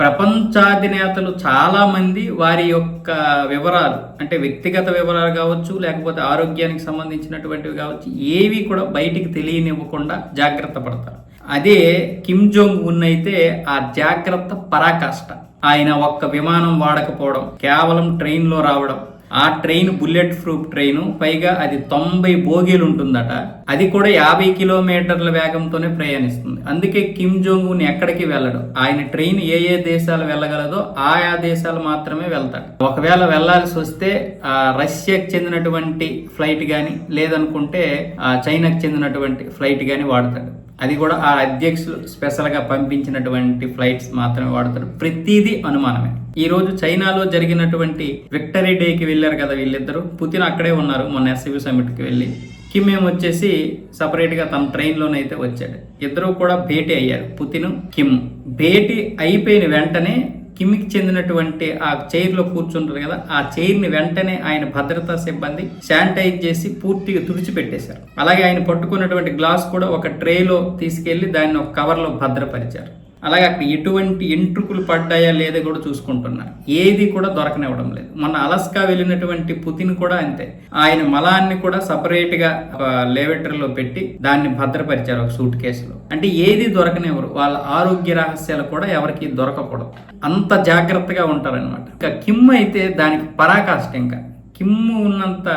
ప్రపంచాధినేతలు చాలామంది వారి యొక్క వివరాలు అంటే వ్యక్తిగత వివరాలు కావచ్చు లేకపోతే ఆరోగ్యానికి సంబంధించినటువంటివి కావచ్చు ఏవి కూడా బయటికి తెలియనివ్వకుండా జాగ్రత్త పడతారు. అదే కిమ్ జోంగ్ ఉన్ అయితే ఆ జాగ్రత్త పరాకాష్ట. ఆయన ఒక్క విమానం వాడకపోవడం కేవలం ట్రైన్లో రావడం ఆ ట్రైన్ బుల్లెట్ ప్రూఫ్ ట్రైను పైగా అది తొంభై బోగీలు ఉంటుందట అది కూడా యాభై కిలోమీటర్ల వేగంతోనే ప్రయాణిస్తుంది. అందుకే కిమ్ జోంగ్ ఉన్ ఎక్కడికి వెళ్ళడు. ఆయన ట్రైన్ ఏ ఏ దేశాలు వెళ్ళగలదో ఆయా దేశాలు మాత్రమే వెళ్తాడు. ఒకవేళ వెళ్ళాల్సి వస్తే ఆ రష్యాకి చెందినటువంటి ఫ్లైట్ కానీ లేదనుకుంటే ఆ చైనాకి చెందినటువంటి ఫ్లైట్ కానీ వాడతాడు. అది కూడా ఆ అధ్యక్షులు స్పెషల్గా పంపించినటువంటి ఫ్లైట్స్ మాత్రమే వాడతారు. ప్రతిదీ అనుమానమే. ఈ రోజు చైనాలో జరిగినటువంటి విక్టరీ డేకి వెళ్ళారు కదా వీళ్ళిద్దరూ. పుతిన్ అక్కడే ఉన్నారు మొన్న ఎస్సీబీ సమ్మిట్కి వెళ్ళి. కిమ్ ఏం వచ్చేసి సపరేట్గా తన ట్రైన్లోనైతే వచ్చాడు. ఇద్దరు కూడా భేటీ అయ్యారు. Putin Kim. భేటీ అయిపోయిన వెంటనే కిమ్కి చెందినటువంటి ఆ చైర్లో కూర్చుంటారు కదా ఆ చైర్ని వెంటనే ఆయన భద్రతా సిబ్బంది శానిటైజ్ చేసి పూర్తిగా తుడిచిపెట్టేశారు. అలాగే ఆయన పట్టుకున్నటువంటి గ్లాస్ కూడా ఒక ట్రేలో తీసుకెళ్ళి దాన్ని ఒక కవర్లో భద్రపరిచారు. అలాగే అక్కడ ఎటువంటి ఎంట్రుకులు పడ్డాయా లేదా కూడా చూసుకుంటున్నారు ఏది కూడా దొరకనివ్వడం లేదు. మొన్న అలస్కా వెళ్ళినటువంటి పుతిన్ కూడా అంతే. ఆయన మలాన్ని కూడా సపరేట్గా లేవెటర్లో పెట్టి దాన్ని భద్రపరిచారు ఒక సూట్ కేసులో. అంటే ఏది దొరకనివ్వరు. వాళ్ళ ఆరోగ్య రహస్యాలు కూడా ఎవరికి దొరకకూడదు. అంత జాగ్రత్తగా ఉంటారనమాట ఇంకా కిమ్ అయితే దానికి పరాకాష్ట ఇంకా. కిమ్ ఉన్నంత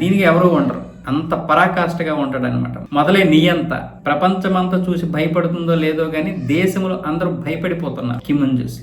దీనికి ఎవరు ఉండరు. అంత పరాకాష్ఠగా ఉంటాడనమాట మొదలే మొదలై నియంత. ప్రపంచమంతా చూసి భయపడుతుందో లేదో కానీ దేశంలో అందరూ భయపడిపోతున్నారు కిమ్ని చూసి